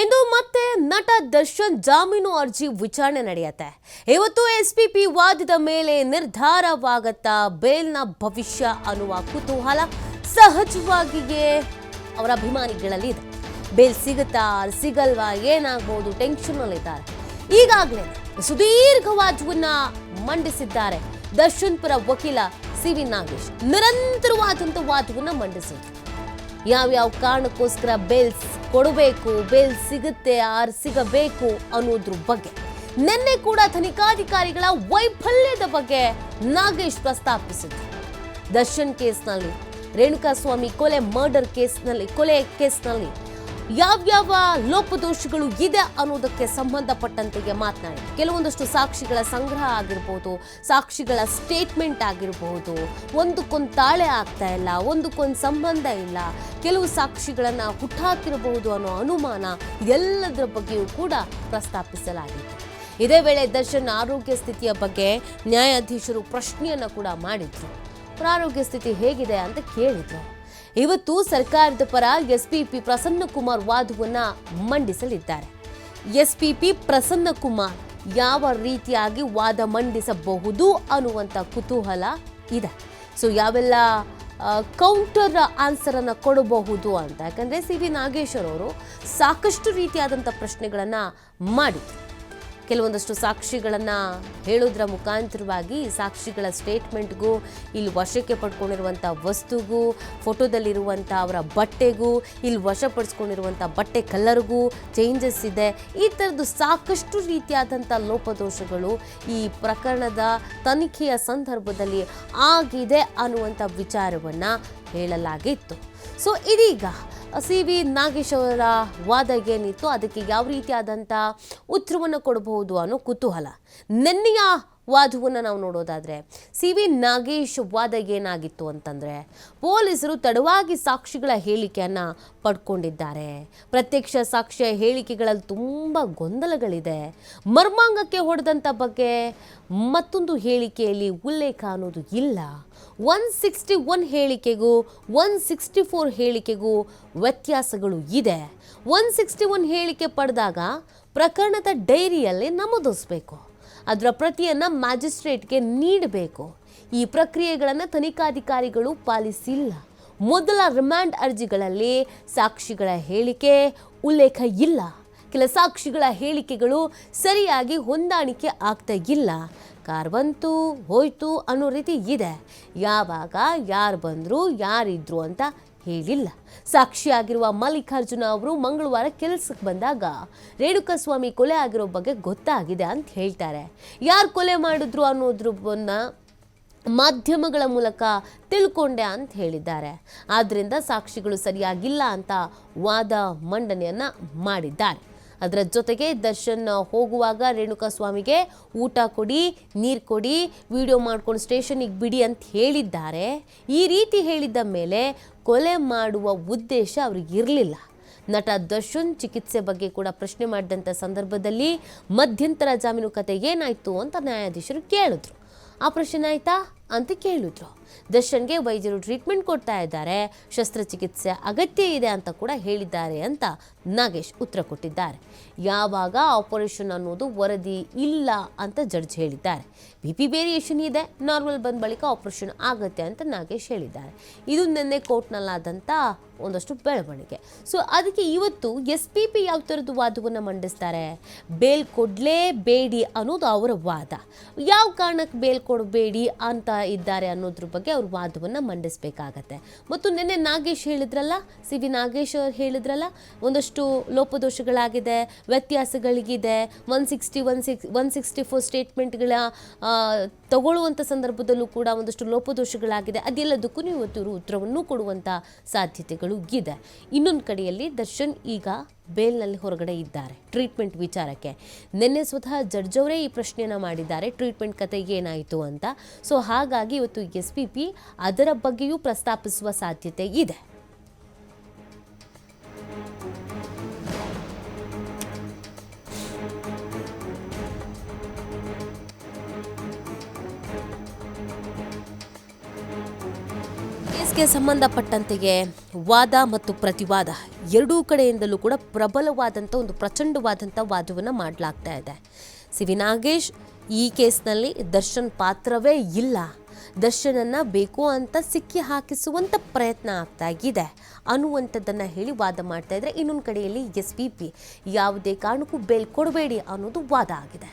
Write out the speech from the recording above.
ಇಂದು ಮತ್ತೆ ನಟ ದರ್ಶನ್ ಜಾಮೀನು ಅರ್ಜಿ ವಿಚಾರಣೆ ನಡೆಯುತ್ತೆ. ಇವತ್ತು ಎಸ್ಪಿಪಿ ವಾದದ ಮೇಲೆ ನಿರ್ಧಾರವಾಗತ್ತಾ ಬೇಲ್ನ ಭವಿಷ್ಯ ಅನ್ನುವ ಕುತೂಹಲ ಸಹಜವಾಗಿಯೇ ಅವರ ಅಭಿಮಾನಿಗಳಲ್ಲಿ ಇದೆ. ಬೇಲ್ ಸಿಗುತ್ತಾ, ಸಿಗಲ್ವಾ, ಏನಾಗ್ಬೋದು ಟೆನ್ಷನ್ ಅಲ್ಲಿದ್ದಾರೆ ಈಗಾಗಲೇ ಸುದೀರ್ಘ ವಾದವನ್ನ ಮಂಡಿಸಿದ್ದಾರೆ. ದರ್ಶನ್ ಪುರ ವಕೀಲ ಸಿ ವಿ ನಾಗೇಶ್. ನಿರಂತರವಾದಂಥ ವಾದವನ್ನ ಮಂಡಿಸಿದ್ರು. ಯಾವ್ಯಾವ ಕಾರಣಕ್ಕೋಸ್ಕರ ಬೆಲ್ಸ್ ಕೊಡಬೇಕು ಬೆಲ್ ಸಿಗುತ್ತೆ, ಆರ್ ಸಿಗಬೇಕು ಅನ್ನೋದ್ರ ಬಗ್ಗೆ. ನಿನ್ನೆ ಕೂಡ ತನಿಖಾಧಿಕಾರಿಗಳ ವೈಫಲ್ಯದ ಬಗ್ಗೆ ನಾಗೇಶ್ ಪ್ರಸ್ತಾಪಿಸಿದ್ರು. ದರ್ಶನ್ ಕೇಸ್ನಲ್ಲಿ ರೇಣುಕಾಸ್ವಾಮಿ ಕೊಲೆ ಮರ್ಡರ್ ಕೇಸ್ನಲ್ಲಿ, ಕೊಲೆ ಕೇಸ್ನಲ್ಲಿ ಯಾವ್ಯಾವ ಲೋಪದೋಷಗಳು ಇದೆ ಅನ್ನೋದಕ್ಕೆ ಸಂಬಂಧಪಟ್ಟಂತೆಗೆ ಮಾತನಾಡಿ. ಕೆಲವೊಂದಷ್ಟು ಸಾಕ್ಷಿಗಳ ಸಂಗ್ರಹ ಆಗಿರ್ಬೋದು, ಸಾಕ್ಷಿಗಳ ಸ್ಟೇಟ್ಮೆಂಟ್ ಆಗಿರಬಹುದು ಒಂದಕ್ಕೊಂದು ತಾಳೆ ಆಗ್ತಾ ಇಲ್ಲ, ಒಂದಕ್ಕೊಂದು ಸಂಬಂಧ ಇಲ್ಲ, ಕೆಲವು ಸಾಕ್ಷಿಗಳನ್ನ ಹುಟ್ಟಾಕಿರಬಹುದು ಅನ್ನೋ ಅನುಮಾನ ಎಲ್ಲದರ ಬಗ್ಗೆಯೂ ಕೂಡ ಪ್ರಸ್ತಾಪಿಸಲಾಗಿದೆ. ಇದೇ ವೇಳೆ ದರ್ಶನ್ ಆರೋಗ್ಯ ಸ್ಥಿತಿಯ ಬಗ್ಗೆ ನ್ಯಾಯಾಧೀಶರು ಪ್ರಶ್ನೆಯನ್ನ ಕೂಡ ಮಾಡಿದ್ರು. ಪ್ರಾರೋಗ್ಯ ಆರೋಗ್ಯ ಸ್ಥಿತಿ ಹೇಗಿದೆ ಅಂತ ಕೇಳಿದ್ರು. ಇವತ್ತು ಸರ್ಕಾರದ ಪರ ಎಸ್ಪಿಪಿ ಪ್ರಸನ್ನ ಕುಮಾರ್ ವಾದವನ್ನ ಮಂಡಿಸಲಿದ್ದಾರೆ. ಎಸ್ಪಿಪಿ ಪ್ರಸನ್ನ ಕುಮಾರ್ ಯಾವ ರೀತಿಯಾಗಿ ವಾದ ಮಂಡಿಸಬಹುದು ಅನ್ನುವಂಥ ಕುತೂಹಲ ಇದೆ. ಸೊ ಯಾವೆಲ್ಲ ಕೌಂಟರ್ ಆನ್ಸರ್ ಅನ್ನ ಕೊಡಬಹುದು ಅಂತ. ಯಾಕಂದರೆ ಸಿ ವಿ ನಾಗೇಶ್ವರ್ ಅವರು ಸಾಕಷ್ಟು ರೀತಿಯಾದಂಥ ಪ್ರಶ್ನೆಗಳನ್ನು ಮಾಡಿದ್ರು. ಕೆಲವೊಂದಷ್ಟು ಸಾಕ್ಷಿಗಳನ್ನ ಹೇಳೋದ್ರ ಮುಖಾಂತರವಾಗಿ ಸಾಕ್ಷಿಗಳ ಸ್ಟೇಟ್ಮೆಂಟ್ಗೂ ಇಲ್ಲಿ ವಶಕ್ಕೆ ಪಡ್ಕೊಂಡಿರುವಂಥ ವಸ್ತುಗೂ ಫೋಟೋದಲ್ಲಿರುವಂಥ ಅವರ ಬಟ್ಟೆಗೂ, ಇಲ್ಲಿ ವಶಪಡಿಸ್ಕೊಂಡಿರುವಂಥ ಬಟ್ಟೆ ಕಲರ್ಗೂ ಚೇಂಜಸ್ ಇದೆ. ಈ ಥರದ್ದು ಸಾಕಷ್ಟು ರೀತಿಯಾದಂಥ ಲೋಪದೋಷಗಳು ಈ ಪ್ರಕರಣದ ತನಿಖೆಯ ಸಂದರ್ಭದಲ್ಲಿ ಆಗಿದೆ ಅನ್ನುವಂಥ ವಿಚಾರವನ್ನು ಹೇಳಲಾಗಿತ್ತು. ಸೊ ಇದೀಗ ಸಿ ವಿ ನಾಗೇಶ್ ಅವರ ವಾದ ಏನಿತ್ತು ಅದಕ್ಕೆ ಯಾವ ರೀತಿಯಾದಂಥ ಉತ್ತರವನ್ನು ಕೊಡಬಹುದು ಅನ್ನೋ ಕುತೂಹಲ. ನಿನ್ನೆಯ ವಾದವನ್ನು ನಾವು ನೋಡೋದಾದರೆ ಸಿ ವಿ ನಾಗೇಶ್ ವಾದ ಏನಾಗಿತ್ತು ಅಂತಂದರೆ ಪೊಲೀಸರು ತಡವಾಗಿ ಸಾಕ್ಷಿಗಳ ಹೇಳಿಕೆಯನ್ನು ಪಡ್ಕೊಂಡಿದ್ದಾರೆ. ಪ್ರತ್ಯಕ್ಷ ಸಾಕ್ಷಿಯ ಹೇಳಿಕೆಗಳಲ್ಲಿ ತುಂಬ ಗೊಂದಲಗಳಿದೆ. ಮರ್ಮಾಂಗಕ್ಕೆ ಹೊಡೆದಂಥ ಬಗ್ಗೆ ಮತ್ತೊಂದು ಹೇಳಿಕೆಯಲ್ಲಿ ಉಲ್ಲೇಖ ಅನ್ನೋದು ಇಲ್ಲ. ಒನ್ ಸಿಕ್ಸ್ಟಿ ಒನ್ ಹೇಳಿಕೆಗೂ ಒನ್ ಸಿಕ್ಸ್ಟಿ ಫೋರ್ ಹೇಳಿಕೆಗೂ ವ್ಯತ್ಯಾಸಗಳು ಇದೆ. ಒನ್ ಸಿಕ್ಸ್ಟಿ ಒನ್ ಹೇಳಿಕೆ ಪಡೆದಾಗ ಪ್ರಕರಣದ ಡೈರಿಯಲ್ಲಿ ನಮೂದಿಸಬೇಕು. ಅದರ ಪ್ರತಿಯನ್ನು ಮ್ಯಾಜಿಸ್ಟ್ರೇಟ್ಗೆ ನೀಡಬೇಕು. ಈ ಪ್ರಕ್ರಿಯೆಗಳನ್ನು ತನಿಖಾಧಿಕಾರಿಗಳು ಪಾಲಿಸಿಲ್ಲ. ಮೊದಲ ರಿಮ್ಯಾಂಡ್ ಅರ್ಜಿಗಳಲ್ಲಿ ಸಾಕ್ಷಿಗಳ ಹೇಳಿಕೆ ಉಲ್ಲೇಖ ಇಲ್ಲ. ಕೆಲ ಸಾಕ್ಷಿಗಳ ಹೇಳಿಕೆಗಳು ಸರಿಯಾಗಿ ಹೊಂದಾಣಿಕೆ ಆಗ್ತಾ ಇಲ್ಲ. ಕಾರ್ ಬಂತು, ಹೋಯ್ತು ಅನ್ನೋ ರೀತಿ ಇದೆ. ಯಾವಾಗ ಯಾರು ಬಂದರು, ಯಾರಿದ್ರು ಅಂತ ಹೇಳಿಲ್ಲ. ಸಾಕ್ಷಿಯಾಗಿರುವ ಮಲ್ಲಿಕಾರ್ಜುನ ಅವರು ಮಂಗಳವಾರ ಕೆಲಸಕ್ಕೆ ಬಂದಾಗ, ರೇಣುಕಾಸ್ವಾಮಿ ಕೊಲೆ ಆಗಿರೋ ಬಗ್ಗೆ ಗೊತ್ತಾಗಿದೆ ಅಂತ ಹೇಳ್ತಾರೆ. ಯಾರು ಕೊಲೆ ಮಾಡಿದ್ರು ಅನ್ನೋದ್ರನ್ನ ಮಾಧ್ಯಮಗಳ ಮೂಲಕ ತಿಳ್ಕೊಂಡೆ ಅಂತ ಹೇಳಿದ್ದಾರೆ. ಆದ್ದರಿಂದ ಸಾಕ್ಷಿಗಳು ಸರಿಯಾಗಿಲ್ಲ ಅಂತ ವಾದ ಮಂಡನೆಯನ್ನ ಮಾಡಿದ್ದಾರೆ. ಅದರ ಜೊತೆಗೆ ದರ್ಶನ್ ಹೋಗುವಾಗ ರೇಣುಕಾಸ್ವಾಮಿಗೆ ಊಟ ಕೊಡಿ, ನೀರು ಕೊಡಿ, ವಿಡಿಯೋ ಮಾಡ್ಕೊಂಡು ಸ್ಟೇಷನಿಗೆ ಬಿಡಿ ಅಂತ ಹೇಳಿದ್ದಾರೆ. ಈ ರೀತಿ ಹೇಳಿದ್ದ ಮೇಲೆ ಕೊಲೆ ಮಾಡುವ ಉದ್ದೇಶ ಅವ್ರಿಗೆ ಇರಲಿಲ್ಲ. ನಟ ದರ್ಶನ್ ಚಿಕಿತ್ಸೆ ಬಗ್ಗೆ ಕೂಡ ಪ್ರಶ್ನೆ ಮಾಡಿದಂಥ ಸಂದರ್ಭದಲ್ಲಿ ಮಧ್ಯಂತರ ಜಾಮೀನು ಕತೆ ಏನಾಯಿತು ಅಂತ ನ್ಯಾಯಾಧೀಶರು ಕೇಳಿದ್ರು. ಆ ಪ್ರಶ್ನೆ ಆಯ್ತಾ? ಅಂತ ಕೇಳಿದ್ರು. ದರ್ಶನ್ಗೆ ವೈದ್ಯರು ಟ್ರೀಟ್ಮೆಂಟ್ ಕೊಡ್ತಾ ಇದ್ದಾರೆ. ಶಸ್ತ್ರಚಿಕಿತ್ಸೆ ಅಗತ್ಯ ಇದೆ ಅಂತ ಕೂಡ ಹೇಳಿದ್ದಾರೆ ಅಂತ ನಾಗೇಶ್ ಉತ್ತರ ಕೊಟ್ಟಿದ್ದಾರೆ. ಯಾವಾಗ ಆಪರೇಷನ್ ಅನ್ನೋದು ವರದಿ ಇಲ್ಲ ಅಂತ ಜಡ್ಜ್ ಹೇಳಿದ್ದಾರೆ. ಬಿ ಪಿ ವೇರಿಯೇಷನ್ ಇದೆ ನಾರ್ಮಲ್ ಬಂದ ಬಳಿಕ ಆಪರೇಷನ್ ಆಗುತ್ತೆ ಅಂತ ನಾಗೇಶ್ ಹೇಳಿದ್ದಾರೆ. ಇದು ನಿನ್ನೆ ಕೋರ್ಟ್ನಲ್ಲಾದಂಥ ಒಂದಷ್ಟು ಬೆಳವಣಿಗೆ. ಸೊ ಅದಕ್ಕೆ ಇವತ್ತು ಎಸ್ ಪಿ ಪಿ ಯಾವ ಥರದ್ದು ವಾದವನ್ನು ಮಂಡಿಸ್ತಾರೆ? ಬೇಲ್ ಕೊಡಲೇಬೇಡಿ ಅನ್ನೋದು ಅವರ ವಾದ. ಯಾವ ಕಾರಣಕ್ಕೆ ಬೇಲ್ ಕೊಡಬೇಡಿ ಅಂತ ಇದ್ದಾರೆ ಅನ್ನೋದ್ರ ಬಗ್ಗೆ ಅವ್ರ ವಾದವನ್ನು ಮಂಡಿಸಬೇಕಾಗತ್ತೆ. ಮತ್ತು ನಿನ್ನೆ ನಾಗೇಶ್ ಹೇಳಿದ್ರಲ್ಲ, ಸಿ ವಿ ನಾಗೇಶ್ ಅವ್ರು ಹೇಳಿದ್ರಲ್ಲ, ಒಂದಷ್ಟು ಲೋಪದೋಷಗಳಾಗಿದೆ, ವ್ಯತ್ಯಾಸಗಳಿಗಿದೆ one sixty one six one sixty four ಸ್ಟೇಟ್ಮೆಂಟ್ಗಳ ತಗೊಳ್ಳುವಂಥ ಸಂದರ್ಭದಲ್ಲೂ ಕೂಡ ಒಂದಷ್ಟು ಲೋಪದೋಷಗಳಾಗಿದೆ. ಅದೆಲ್ಲದಕ್ಕೂ ನೀವು ಇವತ್ತು ಉತ್ತರವನ್ನು ಕೊಡುವಂಥ ಸಾಧ್ಯತೆಗಳು ಇದೆ. ಇನ್ನೊಂದು ಕಡೆಯಲ್ಲಿ ದರ್ಶನ್ ಈಗ ಬೇಲ್ನಲ್ಲಿ ಹೊರಗಡೆ ಇದ್ದಾರೆ. ಟ್ರೀಟ್ಮೆಂಟ್ ವಿಚಾರಕ್ಕೆ ನಿನ್ನೆ ಸ್ವತಃ ಜಡ್ಜ್ ಅವರೇ ಈ ಪ್ರಶ್ನೆಯನ್ನು ಮಾಡಿದ್ದಾರೆ. ಟ್ರೀಟ್ಮೆಂಟ್ ಕತೆಗೆ ಏನಾಯಿತು ಅಂತ. ಸೊ ಹಾಗಾಗಿ ಇವತ್ತು ಎಸ್ ಪಿ ಪಿ ಅದರ ಬಗ್ಗೆಯೂ ಪ್ರಸ್ತಾಪಿಸುವ ಸಾಧ್ಯತೆ ಇದೆ. ಕೇಸ್ಗೆ ಸಂಬಂಧಪಟ್ಟಂತೆಯೇ ವಾದ ಮತ್ತು ಪ್ರತಿವಾದ ಎರಡೂ ಕಡೆಯಿಂದಲೂ ಕೂಡ ಪ್ರಬಲವಾದಂಥ ಒಂದು ಪ್ರಚಂಡವಾದಂಥ ವಾದವನ್ನು ಮಾಡಲಾಗ್ತಾ ಇದೆ. ಸಿ ವಿ ನಾಗೇಶ್ ಈ ಕೇಸ್ನಲ್ಲಿ ದರ್ಶನ್ ಪಾತ್ರವೇ ಇಲ್ಲ. ದರ್ಶನನ್ನು ಬೇಕು ಅಂತ ಸಿಕ್ಕಿ ಹಾಕಿಸುವಂಥ ಪ್ರಯತ್ನ ಆಗ್ತಾ ಇದೆ. ಅನ್ನುವಂಥದ್ದನ್ನು ಹೇಳಿ ವಾದ ಮಾಡ್ತಾ ಇದ್ರೆ ಇನ್ನೊಂದು ಕಡೆಯಲ್ಲಿ ಎಸ್ ಪಿ ಪಿ ಯಾವುದೇ ಕಾರಣಕ್ಕೂ ಬೇಲ್ ಕೊಡಬೇಡಿ ಅನ್ನೋದು ವಾದ ಆಗಿದೆ.